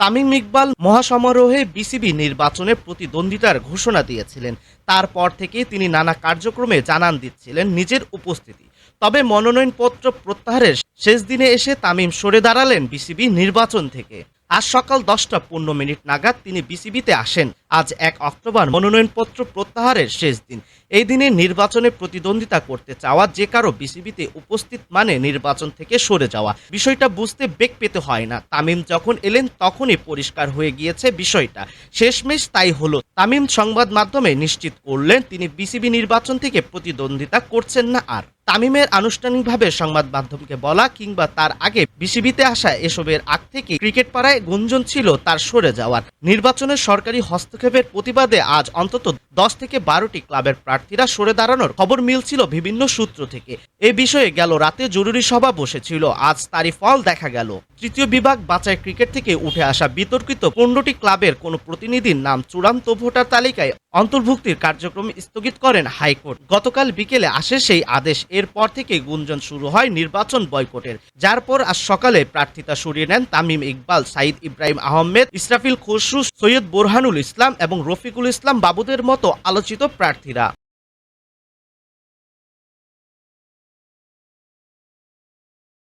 Tamim Iqbal মহাসমারোহে BCB নির্বাচনে প্রতিদ্বন্দ্বিতার ঘোষণা দিয়েছিলেন। তারপর থেকে তিনি নানা কার্যক্রমে জানান দিচ্ছিলেন নিজের উপস্থিতি। তবে মনোনয়নপত্র প্রত্যাহারের শেষ দিনে এসে তামিম সরে দাঁড়ালেন বিসিবি নির্বাচন থেকে। আজ সকাল দশটা পনেরো মিনিট নাগাদ তিনি বিসিবিতে আসেন। আজ এক অক্টোবর মনোনয়নপত্র প্রত্যাহারের শেষ দিন। এই দিনে নির্বাচনে প্রতিদ্বন্দ্বিতা করতে চাওয়া যে কারও বিসিবিতে উপস্থিত মানে নির্বাচন থেকে সরে যাওয়া। বিষয়টা বুঝতে বেগ পেতে হয় না। তামিম যখন এলেন তখনই পরিষ্কার হয়ে গিয়েছে বিষয়টা। শেষমেশ তাই হলো। তামিম সংবাদ মাধ্যমে নিশ্চিত করলেন, তিনি বিসিবি নির্বাচন থেকে প্রতিদ্বন্দ্বিতা করছেন না আর। তামিমের আনুষ্ঠানিকভাবে সংবাদ মাধ্যমকে বলা কিংবা তার আগে বিসিবিতে আসা এসবের আগ থেকে ক্রিকেট পাড়ায় গুঞ্জন ছিল তার সরে যাওয়ার। নির্বাচনের সরকারি হস্তক্ষেপের প্রতিবাদে আজ অন্তত দশ থেকে বারোটি ক্লাবের প্রার্থীরা সরে দাঁড়ানোর খবর মিলছিল বিভিন্ন সূত্র থেকে। এ বিষয়ে গেল রাতে জরুরি সভা বসেছিল। আজ তারই ফল দেখা গেল। তৃতীয় বিভাগ বাছাই ক্রিকেট থেকে উঠে আসা বিতর্কিত পনেরোটি ক্লাবের কোনো প্রতিনিধির নাম চূড়ান্ত ভোটার তালিকায় অন্তর্ভুক্তির কার্যক্রম স্থগিত করেন হাইকোর্ট। গতকাল বিকেলে আসে সেই আদেশ। এরপর থেকে গুঞ্জন শুরু হয় নির্বাচন বয়কটের। যার পর আজ সকালে প্রার্থিতা সরিয়ে নেন তামিম ইকবাল, সাইদ ইব্রাহিম আহমেদ, ইসরাফিল খসরু, সৈয়দ বোরহানুল ইসলাম এবং রফিকুল ইসলাম বাবুদের মতো আলোচিত প্রার্থীরা।